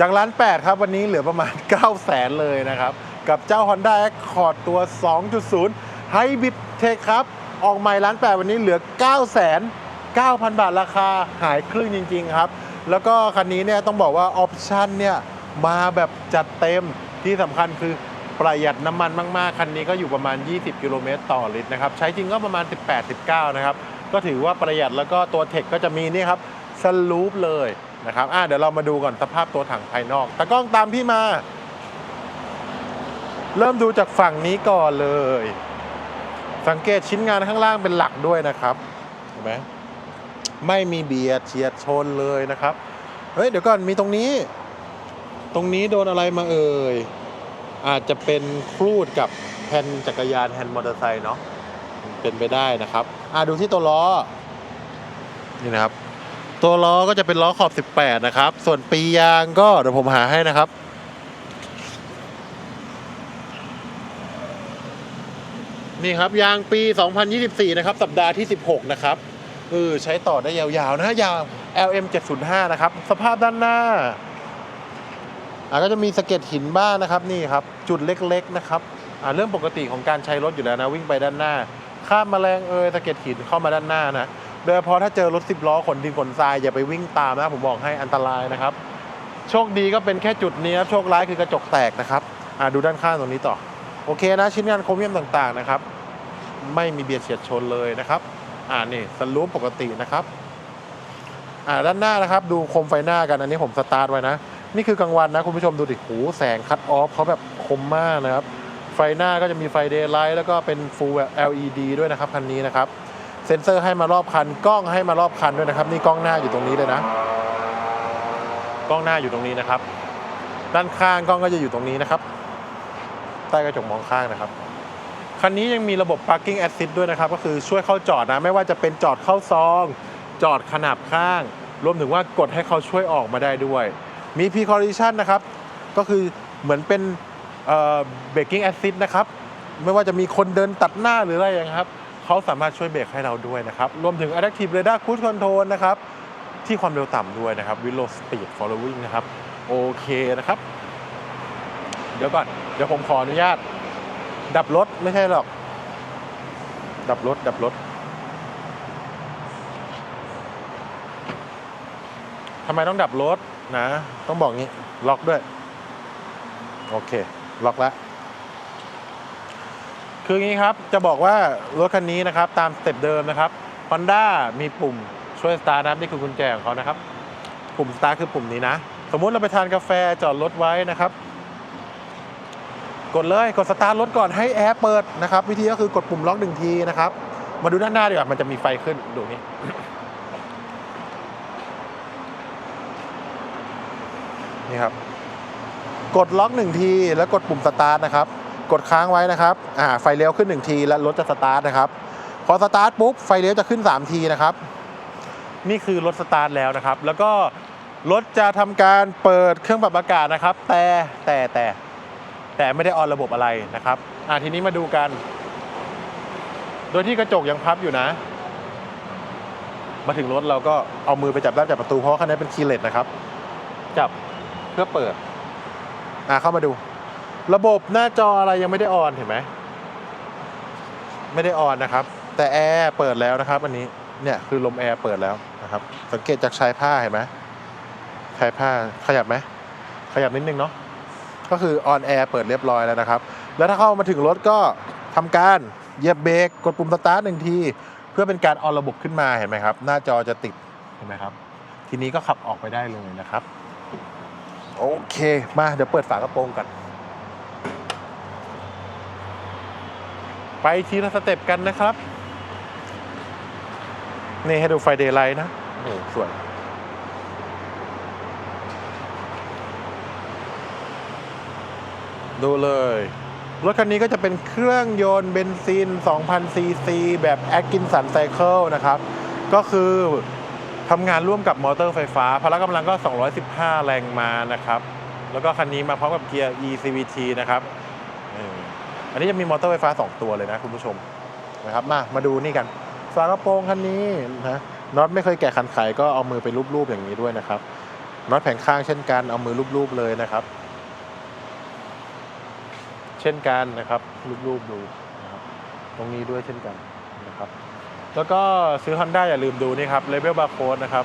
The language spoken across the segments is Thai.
จากล้าน8ครับ วันนี้เหลือประมาณ 9 0 0แสนเลยนะครับ กับเจ้า Honda Accord ตัว 2.0 Hybrid Tech ครับ ออกใหม่ล้าน8วันนี้เหลือ 9 0 0 0 0 9,000 บาทราคาหายครึ่งจริง ๆ ครับ แล้วก็คันนี้เนี่ยต้องบอกว่าออปชันเนี่ยมาแบบจัดเต็มที่สำคัญคือประหยัดน้ำมันมาก ๆ คันนี้ก็อยู่ประมาณ 20 กิโลเมตรต่อลิตรนะครับ ใช้จริงก็ประมาณ 18-19 นะครับ ก็ถือว่าประหยัดแล้วก็ตัวเทคก็จะมีนี่ครับสลูปเลย นะครับอะเดี๋ยวเรามาดูก่อนสภาพตัวถังภายนอกตากล้องตามพี่มา เริ่มดูจากฝั่งนี้ก่อนเลย สังเกตชิ้นงานข้างล่างเป็นหลักด้วยนะครับเห็นไหมไม่มีเบียดเฉียดชนเลยนะครับเฮ้ยเดี๋ยวก่อนมีตรงนี้ ตรงนี้โดนอะไรมาเอ่ยอาจจะเป็นครูดกับแฮนจักรยานแฮนด์มอเตอร์ไซค์เนาะเป็นไปได้นะครับอ่าดูที่ตัวล้อนี่นะครับ ตัวล้อก็จะเป็นล้อขอบ 18 นะครับ ส่วนปียางก็เดี๋ยวผมหาให้นะครับ นี่ครับยางปี 2024 นะครับ สัปดาห์ที่ 16 นะครับเออใช้ต่อได้ยาวๆนะฮะยาง LM 705 นะครับ สภาพด้านหน้าอ่าก็จะมีสะเก็ดหินบ้างนะครับ นี่ครับ จุดเล็กๆนะครับอ่าเรื่องปกติของการใช้รถอยู่แล้วนะวิ่งไปด้านหน้า ข้ามแมลงเอยสะเก็ดหินเข้ามาด้านหน้านะ โดยเฉพาะถ้าเจอรถสิบล้อขนดินขนทรายอย่าไปวิ่งตามนะผมบอกให้อันตรายนะครับ โชคดีก็เป็นแค่จุดนี้ครับโชคร้ายคือกระจกแตกนะครับอ่าดูด้านข้างตรงนี้ต่อ โอเคนะชิ้นงานโครเมียมต่างๆนะครับ ไม่มีเบียดเฉียดชนเลยนะครับอ่านี่สลูปปกตินะครับอ่าด้านหน้านะครับดูโคมไฟหน้ากันอันนี้ผมสตาร์ทไว้นะ นี่คือกลางวันนะคุณผู้ชมดูดิโหแสงคัดออฟเขาแบบคมมากนะครับไฟหน้าก็จะมีไฟเดย์ไลท์แล้วก็เป็น Full LED ด้วยนะครับคันนี้นะครับ เซ็นเซอร์ให้มารอบคัน กล้องให้มารอบคันด้วยนะครับ นี่กล้องหน้าอยู่ตรงนี้เลยนะ กล้องหน้าอยู่ตรงนี้นะครับ ด้านข้างกล้องก็จะอยู่ตรงนี้นะครับ ใต้กระจกมองข้างนะครับ คันนี้ยังมีระบบ parking assist ด้วยนะครับ ก็คือช่วยเข้าจอดนะ ไม่ว่าจะเป็นจอดเข้าซอง จอดขนาบข้าง รวมถึงว่ากดให้เขาช่วยออกมาได้ด้วย มี p collision นะครับ ก็คือเหมือนเป็นเอ่อ braking assist นะครับ ไม่ว่าจะมีคนเดินตัดหน้าหรืออะไรอย่างครับ เขาสามารถช่วยเบรกให้เราด้วยนะครับ รวมถึง adaptive radar cruise control นะครับ ที่ความเร็วต่ำด้วยนะครับ with low speed following นะครับ โอเคนะครับ เดี๋ยวก่อน เดี๋ยวผมขออนุญาต ดับรถไม่ใช่หรอก ดับรถ ดับรถทำไมต้องดับรถนะ ต้องบอกงี้ ล็อกด้วย โอเค ล็อกแล้ว คืออย่างนี้ครับ จะบอกว่ารถคันนี้นะครับตามสเต็ปเดิมนะครับ Honda มีปุ่มช่วยสตาร์ทนะครับนี่คือกุญแจของเขานะครับ ปุ่มสตาร์ทคือปุ่มนี้นะ สมมุติเราไปทานกาแฟจอดรถไว้นะครับ กดเลยกดสตาร์ทรถก่อนให้แอร์เปิดนะครับ วิธีก็คือกดปุ่มล็อกหนึ่งทีนะครับ มาดูด้านหน้าดีกว่ามันจะมีไฟขึ้นดูนี่นี่ครับ กดล็อกหนึ่งทีแล้วกดปุ่มสตาร์ทนะครับ กดค้างไว้นะครับอ่าไฟเลี้ยวขึ้นหนึ่งทีแล้วรถจะสตาร์ทนะครับ พอสตาร์ทปุ๊บไฟเลี้ยวจะขึ้น 3 ทีนะครับ นี่คือรถสตาร์ทแล้วนะครับ แล้วก็รถจะทำการเปิดเครื่องปรับอากาศนะครับ แต่แต่แต่แต่ไม่ได้ออนระบบอะไรนะครับอ่าทีนี้มาดูกัน โดยที่กระจกยังพับอยู่นะ มาถึงรถเราก็เอามือไปจับด้านจับประตูเพราะว่าคันนี้เป็นคีย์เลสนะครับ จับเพื่อเปิด อ่าเข้ามาดู ระบบหน้าจออะไรยังไม่ได้ออนเห็นไหมไม่ได้ออนนะครับ แต่แอร์เปิดแล้วนะครับ อันนี้เนี่ยคือลมแอร์เปิดแล้วนะครับ สังเกตจากชายผ้าเห็นไหมชายผ้าขยับไหมขยับนิดนึงเนาะก็คือออนแอร์เปิดเรียบร้อยแล้วนะครับ แล้วถ้าเข้ามาถึงรถก็ทำการเหยียบเบรกกดปุ่มสตาร์ทหนึ่งทีเพื่อเป็นการออนระบบขึ้นมาเห็นไหมครับ หน้าจอจะติดเห็นไหมครับ ทีนี้ก็ขับออกไปได้เลยนะครับ โอเค มาเดี๋ยวเปิดฝากระโปรงกัน ไปทีละสเต็ปกันนะครับ นี่ให้ดูไฟเดย์ไลท์นะโอ้หสวยดูเลย รถคันนี้ก็จะเป็นเครื่องยนต์เบนซิน 2,000 ซีซี แบบ a t k i n s o n Cycle นะครับ ก็คือทำงานร่วมกับมอเตอร์ไฟฟ้า พละกำลังก็ 215 แรงม้านะครับ แล้วก็คันนี้มาพร้อมกับเกียร์ eCVT นะครับ อันนี้จะมีมอเตอร์ไฟฟ้า 2 ตัวเลยนะคุณผู้ชมนะครับมามาดูนี่กันฝากระโปรงคันนี้นะน็อตไม่เคยแกะคันไขก็เอามือไปรูปๆอย่างนี้ด้วยนะครับน็อตแผงข้างเช่นกันเอามือลูบๆเลยนะครับ เช่นกันนะครับรูปๆดูนะครับตรงนี้ด้วยเช่นกันนะครับ แล้วก็ซื้อ Honda อย่าลืมดูนี่ครับเลเวลบาร์โค้ดนะครับ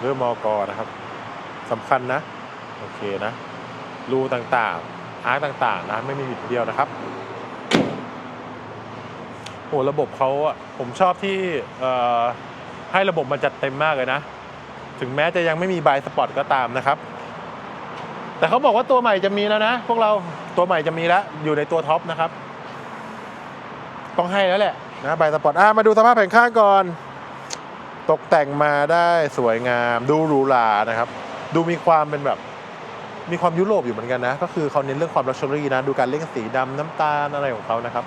เรื่อมอกอนะครับสำคัญนะ โอเคนะรูต่างๆ อาร์ตต่างๆนะไม่มีบิดเดียวนะครับโอ้ระบบเขาผมชอบที่ให้ระบบมันจัดเต็มมากเลยนะ ถึงแม้จะยังไม่มีบายสปอร์ตก็ตามนะครับ แต่เขาบอกว่าตัวใหม่จะมีแล้วนะ พวกเราตัวใหม่จะมีแล้ว อยู่ในตัวท็อปนะครับ ต้องให้แล้วแหละนะบายสปอร์ตอะมาดูสภาพแผงข้างก่อน ตกแต่งมาได้สวยงาม ดูหรูหรานะครับ ดูมีความเป็นแบบ มีความยุโรปอยู่เหมือนกันนะ ก็คือเขาเน้นเรื่องความลักชัวรี่นะ ดูการเล่นสีดำน้ำตาลอะไรของเขานะครับ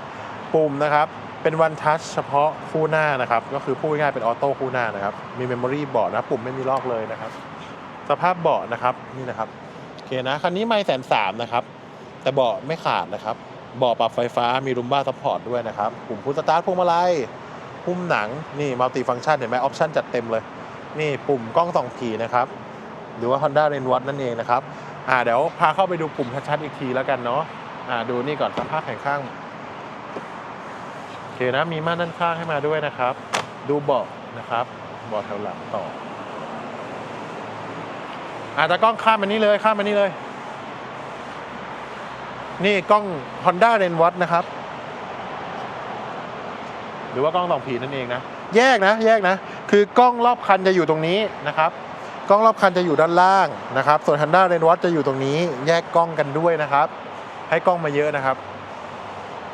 ปุ่มนะครับ เป็นวันทัชเฉพาะคู่หน้านะครับ ก็คือพูดง่ายๆเป็นออโต้คู่หน้านะครับ มีเมมโมรี่เบาะนะ ปุ่มไม่มีลอกเลยนะครับ สภาพเบาะนะครับ นี่นะครับ โอเคนะ คันนี้ไม่แสนสามนะครับ แต่เบาะไม่ขาดนะครับ เบาะปรับไฟฟ้า มีรุมบ้าซัพพอร์ตด้วยนะครับ ปุ่มพุชสตาร์ทพวงมาลัย ปุ่มหนัง นี่มัลติฟัง c t ชันเห็นไหมออปชันจัดเต็มเลย นี่ปุ่มกล้องส่องผีนะครับ หรือว่า Honda r a i n w a t นั่นเองนะครับ อ่าเดี๋ยวพาเข้าไปดูปุ่มชัดๆอีกทีแล้วกันเนาะอ่าดูนี่ก่อนสภาพแผงข้างโอเคนะมีม่านด้านข้างให้มาด้วยนะครับ ดูเบาะนะครับเบาะแถวหลังต่ออ่าตากล้องข้ามมานี่เลยข้ามมานี่เลย นี่กล้อง Honda r a i n w a t นะครับ หรือว่ากล้องส่องผีนั่นเองนะ แยกนะ แยกนะ คือกล้องรอบคันจะอยู่ตรงนี้นะครับ กล้องรอบคันจะอยู่ด้านล่างนะครับ ส่วน Honda r a i n w a t จะอยู่ตรงนี้แยกกล้องกันด้วยนะครับ ให้กล้องมาเยอะนะครับ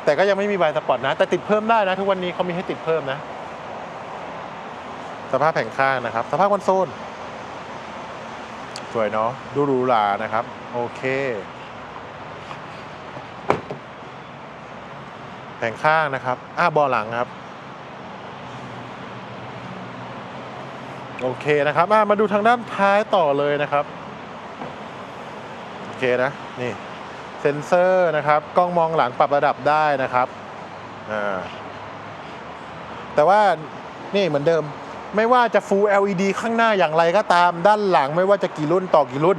แต่ก็ยังไม่มีใบสปอร์ตนะ แต่ติดเพิ่มได้นะ ทุกวันนี้เขามีให้ติดเพิ่มนะ สภาพแผงข้างนะครับ สภาพคอนโซลสวยเนาะดูหรูหรานะครับ โอเคแผงข้างนะครับอ่าบาะหลังครับ โอเคนะครับอะมาดูทางด้านท้ายต่อเลยนะครับ โอเคนะนี่เซ็นเซอร์นะครับกล้องมองหลังปรับระดับได้นะครับอ่าแต่ว่านี่เหมือนเดิมไม่ว่าจะ Full LED ข้างหน้าอย่างไรก็ตามด้านหลัง ไม่ว่าจะกี่รุ่นต่อกี่รุ่น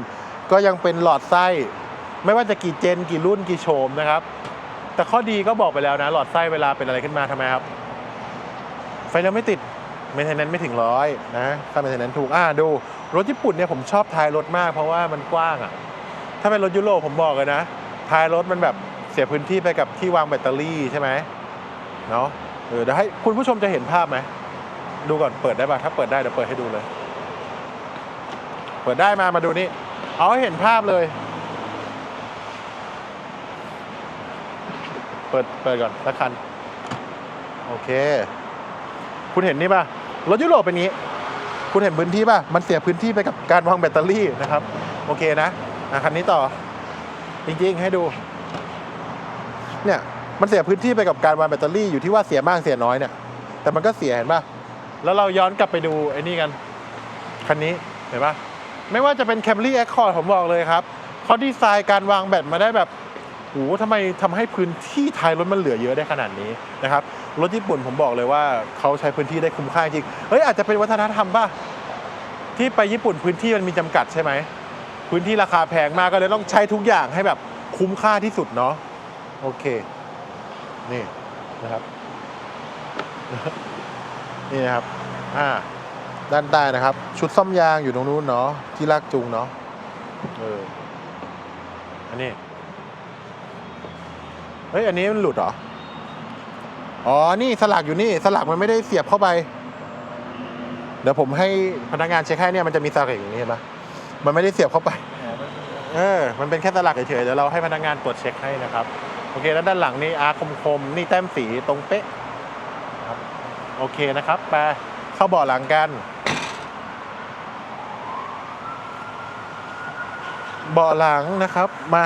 ก็ยังเป็นหลอดไส้ ไม่ว่าจะกี่เจนกี่รุ่นกี่โฉมนะครับ แต่ข้อดีก็บอกไปแล้วนะ หลอดไส้เวลาเป็นอะไรขึ้นมาทำไมครับ ไฟเลี้ยวไม่ติด เมนเทนแนนไม่ถึงร้อยนะค่าเมนเทนแนนถูกอ่าดู รถญี่ปุ่นเนี่ยผมชอบท้ายรถมากเพราะว่ามันกว้างอะ ถ้าเป็นรถยุโรปผมบอกเลยนะ ท้ายรถมันแบบเสียพื้นที่ไปกับที่วางแบตเตอรี่ใช่ไหมเนาะเออเดี๋ยวให้คุณผู้ชมจะเห็นภาพไหมดูก่อนเปิดได้ป่ะถ้าเปิดได้เดี๋ยวเปิดให้ดูเลย เปิดได้มามาดูนี่เอาให้เห็นภาพเลย เปิดเปิดก่อนสักคัน โอเค คุณเห็นนี่ป่ะ รถยุโรปเป็นงี้ คุณเห็นพื้นที่ป่ะ มันเสียพื้นที่ไปกับการวางแบตเตอรี่นะครับ โอเคนะอะคันนี้ต่อ จริงๆให้ดู เนี่ย มันเสียพื้นที่ไปกับการวางแบตเตอรี่อยู่ที่ว่าเสียมากเสียน้อยเนี่ย แต่มันก็เสียเห็นป่ะ แล้วเราย้อนกลับไปดูไอ้นี่กัน คันนี้เห็นป่ะ ไม่ว่าจะเป็น Camry Accord ผมบอกเลยครับเขาดีไซน์การวางแบตมาได้แบบ โหทำไมทำให้พื้นที่ท้ายรถมันเหลือเยอะได้ขนาดนี้นะครับรถญี่ปุ่นผมบอกเลยว่าเขาใช้พื้นที่ได้คุ้มค่าจริงเฮ้ยอาจจะเป็นวัฒนธรรมป่ะที่ไปญี่ปุ่นพื้นที่มันมีจำกัดใช่ไหมพื้นที่ราคาแพงมากก็เลยต้องใช้ทุกอย่างให้แบบคุ้มค่าที่สุดเนาะโอเคนี่นะครับนี่นะครับอ่าด้านใต้นะครับ ชุดซ่อมยางอยู่ตรงนู้นเนาะที่ลากจูงเนาะเอออันนี้ เฮ้ยอันนี้มันหลุดเหรอ อ๋อ นี่สลักอยู่นี่ สลักมันไม่ได้เสียบเข้าไป เดี๋ยวผมให้พนักงานเช็คให้เนี่ยมันจะมีสลักอย่างนี้เห็นปะมันไม่ได้เสียบเข้าไป เออ มันเป็นแค่สลักเฉยๆเดี๋ยวเราให้พนักงานตรวจเช็คให้นะครับ โอเค แล้วด้านหลังนี่อาร์คมๆ นี่แต้มสีตรงเป๊ะครับโอเคนะครับ ไปเข้าเบาะหลังกัน เบาะหลังนะครับ มา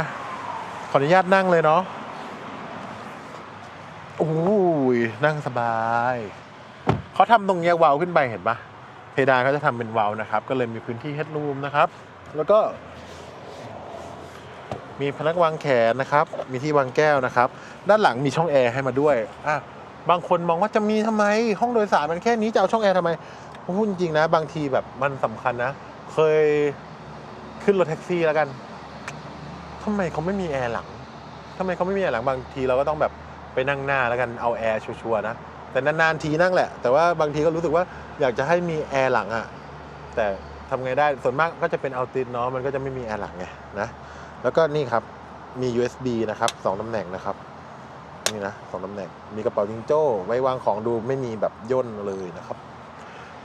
ขออนุญาตนั่งเลยเนาะ อ้ยนั่งสบาย เขาทำตรงเนี้ยวาล์วขึ้นไปเห็นปะเพดานเขาจะทำเป็นวาล์วนะครับ ก็เลยมีพื้นที่เฮดรูมนะครับ แล้วก็ มีพนักวางแขนนะครับ มีที่วางแก้วนะครับ ด้านหลังมีช่องแอร์ให้มาด้วยอะบางคนมองว่าจะมีทำไม ห้องโดยสารมันแค่นี้จะเอาช่องแอร์ทำไมพูดจริงนะ บางทีแบบมันสำคัญนะ เคยขึ้นรถแท็กซี่แล้วกันทำไมเขาไม่มีแอร์หลังทำไมเขาไม่มีแอร์หลังบางทีเราก็ต้องแบบ ไปนั่งหน้าแล้วกันเอาแอร์ชัวร์ๆนะ แต่นานๆทีนั่งแหละ แต่ว่าบางทีก็รู้สึกว่าอยากจะให้มีแอร์หลังอะแต่ทำไงได้ส่วนมากก็จะเป็นเอาติดเนาะมันก็จะไม่มีแอร์หลังไงนะแล้วก็นี่ครับมี USB นะครับสองตำแหน่งนะครับนี่นะสองตำแหน่งมีกระเป๋าจิงโจ้ ไว้วางของดูไม่มีแบบย่นเลยนะครับ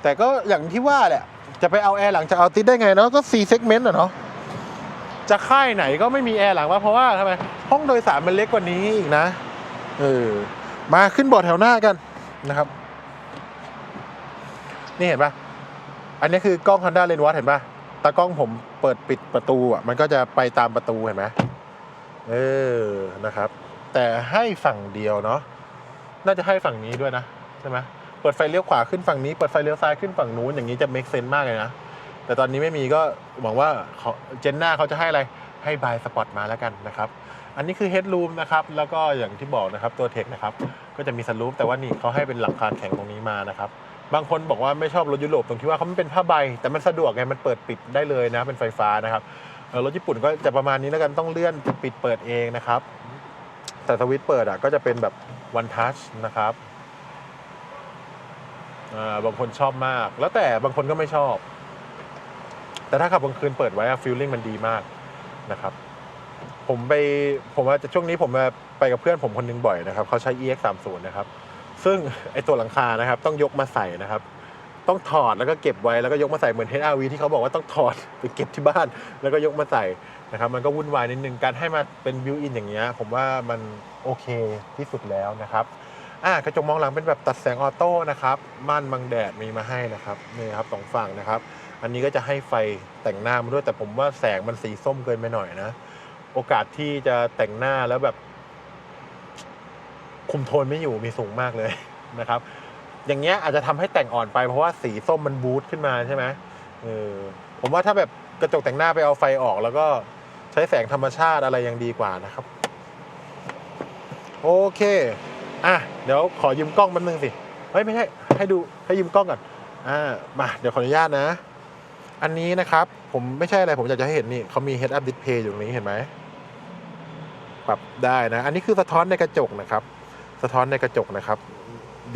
แต่ก็อย่างที่ว่าแหละ จะไปเอาแอร์หลังจะเอาติดได้ไงเนาะก็ C segment อะเนาะจะค่ายไหนก็ไม่มีแอร์หลังว่าเพราะว่าทำไมห้องโดยสารมันเล็กกว่านี้อีกนะ เออ มาขึ้นบอร์ดแถวหน้ากันนะครับ นี่เห็นปะอันนี้คือกล้อง Honda l e n s w a t เห็นปะตากล้องผมเปิดปิดประตูอะ มันก็จะไปตามประตูเห็นไหมเออ นะครับ แต่ให้ฝั่งเดียวเนาะ น่าจะให้ฝั่งนี้ด้วยนะใช่ไหมเปิดไฟเลี้ยวขวาขึ้นฝั่งนี้ เปิดไฟเลี้ยวซ้ายขึ้นฝั่งนู้น อย่างนี้จะ make sense มากเลยนะ แต่ตอนนี้ไม่มีก็หวังว่าเขาเจนหน้าเขาจะให้อะไร ให้บายสปอตมาแล้วกันนะครับ อันนี้คือ headroom นะครับ แล้วก็อย่างที่บอกนะครับตัวเทคนะครับ ก็จะมีสลูปแต่ว่านี่เขาให้เป็นหลังคาแข็งตรงนี้มานะครับ บางคนบอกว่าไม่ชอบรถยุโรปตรงที่ว่าเขาไม่เป็นผ้าใบ แต่มันสะดวกไง มันเปิดปิดได้เลยนะ เป็นไฟฟ้านะครับ รถญี่ปุ่นก็จะประมาณนี้แล้วกัน ต้องเลื่อนปิดเปิดเองนะครับ แต่สวิตช์เปิดอะก็จะเป็นแบบ one touch นะครับบางคนชอบมาก แล้วแต่บางคนก็ไม่ชอบ แต่ถ้าขับกลางคืนเปิดไว้ฟิลลิ่งมันดีมากนะครับ ผมไปผมว่าจะช่วงนี้ผมมาไปกับเพื่อนผมคนหนึงบ่อยนะครับเขาใช้ EX 3 0นะครับ ซึ่งไอตัวหลังคานะครับ ต้องยกมาใส่นะครับ ต้องถอดแล้วก็เก็บไว้แล้วก็ยกมาใส่เหมือน HRV ที่เขาบอกว่าต้องถอดไปเก็บที่บ้าน แล้วก็ยกมาใส่นะครับ มันก็วุ่นวายนิดนึงการให้มาเป็นบิวอินอย่างเงี้ยผมว่ามันโอเคที่สุดแล้วนะครับอ่ากระจกมองหลังเป็นแบบตัดแสงออโต้นะครับม่านบังแดดมีมาให้นะครับนี่ครับสองฝั่งนะครับ อันนี้ก็จะให้ไฟแต่งหน้ามาด้วยแต่ผมว่าแสงมันสีส้มเกินไปหน่อยนะ โอกาสที่จะแต่งหน้าแล้วแบบคุมโทนไม่อยู่มีสูงมากเลยนะครับ อย่างเงี้ยอาจจะทำให้แต่งอ่อนไปเพราะว่าสีส้มมันบูตขึ้นมาใช่ไหมเออผมว่าถ้าแบบกระจกแต่งหน้าไปเอาไฟออก แล้วก็ใช้แสงธรรมชาติอะไรยังดีกว่านะครับ โอเคอะเดี๋ยวขอยืมกล้องแป๊บนึงสิเฮ้ยไม่ใช่ให้ดูให้ยืมกล้องก่อนอ่ามาเดี๋ยวขออนุญาตนะ อันนี้นะครับ ผมไม่ใช่อะไรผมอยากจะให้เห็นนี่เขามี head up display อยู่ตรงนี้เห็นไหม ปรับได้นะ อันนี้คือสะท้อนในกระจกนะครับ สะท้อนในกระจกนะครับ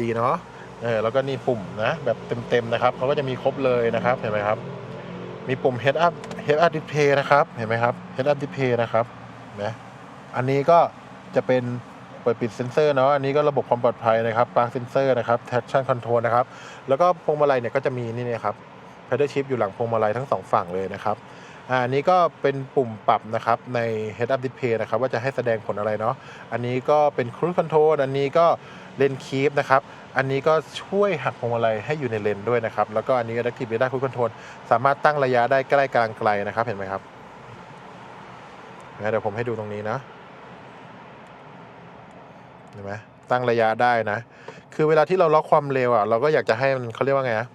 ดีเนาะเออแล้วก็นี่ปุ่มนะ แบบเต็มๆนะครับเขาก็จะมีครบเลยนะครับเห็นไหมครับ มีปุ่ม head up head up display นะครับเห็นไหมครับ head up display นะครับนะอันนี้ก็จะเป็นเปิดปิดเซนเซอร์เนาะอันนี้ก็ระบบความปลอดภัยนะครับปาร์คเซนเซอร์นะครับ traction control นะครับแล้วก็พวงมาลัยเนี่ยก็จะมีนี่นะครับ pedal shift อยู่หลังพวงมาลัยทั้งสองฝั่งเลยนะครับ อันนี้ก็เป็นปุ่มปรับนะครับใน head up display นะครับว่าจะให้แสดงผลอะไรเนาะอันนี้ก็เป็น cruise control อันนี้ก็เลนคีฟนะครับอันนี้ก็ช่วยหักพวงมาลัยให้อยู่ในเลนด้วยนะครับแล้วก็อันนี้ adaptive radar cruise control สามารถตั้งระยะได้ใกล้กลางไกลนะครับเห็นไหมครับนะเดี๋ยวผมให้ดูตรงนี้นะเห็นไหมตั้งระยะได้นะ คือเวลาที่เราล็อกความเร็วอะเราก็อยากจะให้มันเขาเรียกว่าไงนะ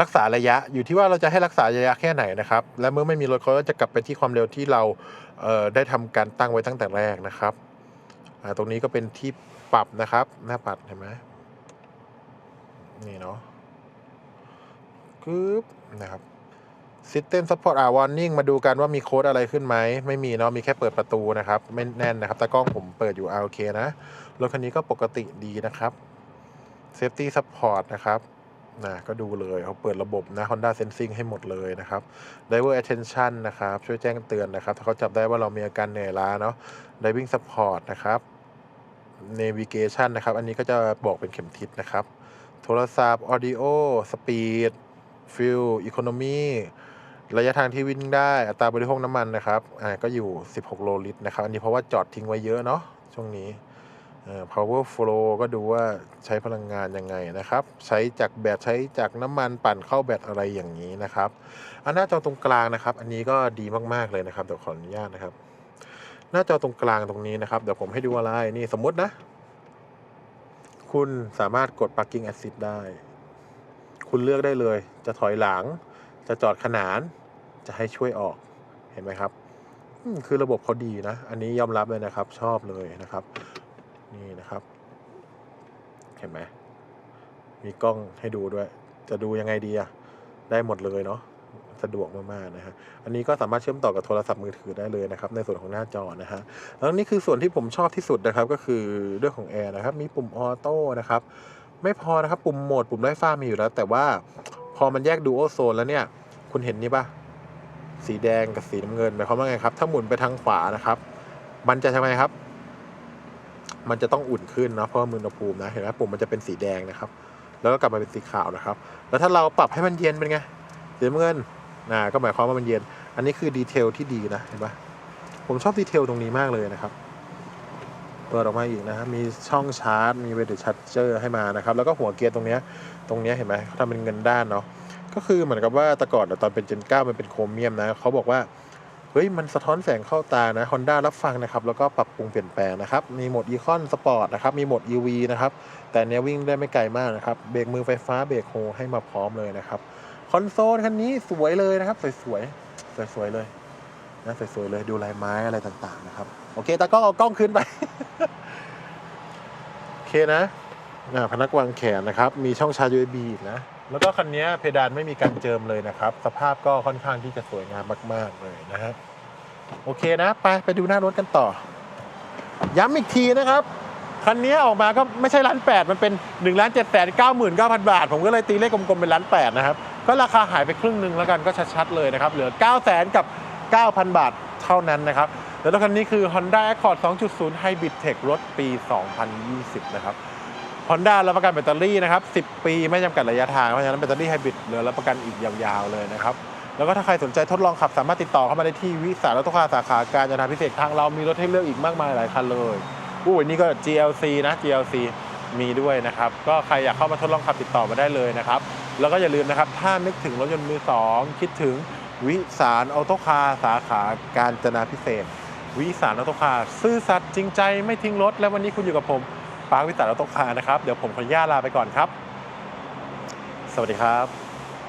รักษาระยะอยู่ที่ว่าเราจะให้รักษาระยะแค่ไหนนะครับ และเมื่อไม่มีรถเขาก็จะกลับไปที่ความเร็วที่เราเได้ทำการตั้งไว้ตั้งแต่แรกนะครับตรงนี้ก็เป็นที่ปรับนะครับ หน้าปัดเห็นไหมนี่เนาะกึ๊บนะครับ System Support อ่า Warning มาดูกันว่ามีโค้ดอะไรขึ้นไหม ไม่มีเนาะมีแค่เปิดประตูนะครับ ไม่แน่นนะครับ แต่กล้องผมเปิดอยู่อ่าโอเคนะ รถคันนี้ก็ปกติดีนะครับ Safety Support นะครับ นะก็ดูเลยเขาเปิดระบบนะ Honda Sensing ให้หมดเลยนะครับ Driver Attention นะครับ ช่วยแจ้งเตือนนะครับ ถ้าเขาจับได้ว่าเรามีอาการเหนื่อยล้าเนาะ Driving Support นะครับ Navigation นะครับ อันนี้ก็จะบอกเป็นเข็มทิศนะครับ โทรศัพท์ Audio Speed Fuel Economy ระยะทางที่วิ่งได้ อัตราบริโภคน้ำมันนะครับ อ่า ก็อยู่ 16 โลลิตรนะครับ อันนี้เพราะว่าจอดทิ้งไว้เยอะเนาะ ช่วงนี้ power flow ก็ดูว่าใช้พลังงานยังไงนะครับ ใช้จากแบตใช้จากน้ำมันปั่นเข้าแบตอะไรอย่างนี้นะครับ อันหน้าจอตรงกลางนะครับ อันนี้ก็ดีมากๆเลยนะครับเดี๋ยวขออนุญาตนะครับ หน้าจอตรงกลางตรงนี้นะครับเดี๋ยวผมให้ดูอะไรนี่สมมตินะ คุณสามารถกด parking assist ได้ คุณเลือกได้เลย จะถอยหลัง จะจอดขนาน จะให้ช่วยออกเห็นไหมครับคือระบบเขาดีนะ อันนี้ยอมรับเลยนะครับ ชอบเลยนะครับ นี่นะครับ เห็นไหมมีกล้องให้ดูด้วย จะดูยังไงดีอะได้หมดเลยเนาะสะดวกมากๆนะฮะ อันนี้ก็สามารถเชื่อมต่อกับโทรศัพท์มือถือได้เลยนะครับ ในส่วนของหน้าจอนะฮะ แล้วนี่คือส่วนที่ผมชอบที่สุดนะครับ ก็คือเรื่องของแอร์นะครับ มีปุ่มออโต้นะครับ ไม่พอนะครับ ปุ่มโหมด ปุ่มไล่ฟ้ามีอยู่แล้ว แต่ว่าพอมันแยกดูโอโซนแล้วเนี่ย คุณเห็นนี่ปะสีแดงกับสีน้ำเงินหมายความว่าไงครับ ถ้าหมุนไปทางขวานะครับ มันจะทำไมครับ มันจะต้องอุ่นขึ้นนะเพราะว่าอุณหภูมินะเห็นไหมปุ่มมันจะเป็นสีแดงนะครับ แล้วก็กลับมาเป็นสีขาวนะครับ แล้วถ้าเราปรับให้มันเย็นเป็นไงสีน้ำเงินนะก็หมายความว่ามันเย็น อันนี้คือดีเทลที่ดีนะเห็นปะผมชอบดีเทลตรงนี้มากเลยนะครับเปิดออกมาอีกนะครับมีช่องชาร์จ มีเวดิชาร์เจอร์ให้มานะครับ แล้วก็หัวเกียร์ตรงเนี้ยตรงเนี้ยเห็นไหมเขาทำเป็นเงินด้านเนาะก็คือเหมือนกับว่าแต่ก่อนตอนเป็นเจน9มันเป็นโครเมียมนะเขาบอกว่า เฮ้ยมันสะท้อนแสงเข้าตานะ Honda รับฟังนะครับแล้วก็ปรับปรุงเปลี่ยนแปลงนะครับ มีโหมด Econ Sport นะครับมีโหมด EV นะครับ แต่เนี้ยวิ่งได้ไม่ไกลมากนะครับ เบรกมือไฟฟ้าเบรกโฮให้มาพร้อมเลยนะครับ คอนโซลคันนี้สวยเลยนะครับ สวยๆสวยๆเลยนะสวยๆเลยดูลายไม้อะไรต่างๆนะครับ โอเคตากล้องเอากล้องขึ้นไป โอเคนะอ่าพนักวางแขนนะครับ มีช่องชาร์จ USB อีกนะ แล้วก็คันนี้เพดานไม่มีการเจิมเลยนะครับ สภาพก็ค่อนข้างที่จะสวยงามมาก ๆ เลยนะฮะโอเคนะ ไปไปดูหน้ารถกันต่อ ย้ำอีกทีนะครับคันนี้ออกมาก็ไม่ใช่ล้านแปดมันเป็น1นึ่งล้านเจ็ดแสนเก้าหมื่นเก้าพันบาท ผมก็เลยตีเลขกลมๆเป็นล้านแปดนะครับ ก็ราคาหายไปครึ่งหนึ่งแล้วกันก็ชัดๆเลยนะครับ เหลือ9 0 0แสนกับ 9,000 บาทเท่านั้นนะครับ แล้วรถคันนี้คือ Honda Accord 2.0 Hybrid Tech รถปี 2020 นะครับ Honda รับประกันแบตเตอรี่นะครับ 10 ปีไม่จำกัดระยะทาง เพราะฉะนั้นแบตเตอรี่ไฮบริดเหลือรับประกันอีกยาวๆเลยนะครับ แล้วก็ถ้าใครสนใจทดลองขับสามารถติดต่อเข้ามาได้ที่วิสารรถคาสาขาการจนาพิเศษทางเรามีรถให้เลือกอีกมากมายหลายคันเลยอู้นี่ก็ GLC นะ GLC มีด้วยนะครับ ก็ใครอยากเข้ามาทดลองขับติดต่อมาได้เลยนะครับ แล้วก็อย่าลืมนะครับ ถ้านึกถึงรถยนต์มือสองคิดถึงวิสารออโตคาสาขาการจนาพิเศษ วิสารออโตคาซื่อสัตย์จริงใจไม่ทิ้งรถ และวันนี้คุณอยู่กับผม ปาร์ควิตารออโตคานะครับ เดี๋ยวผมขออนุญาตลาไปก่อนครับ สวัสดีครับ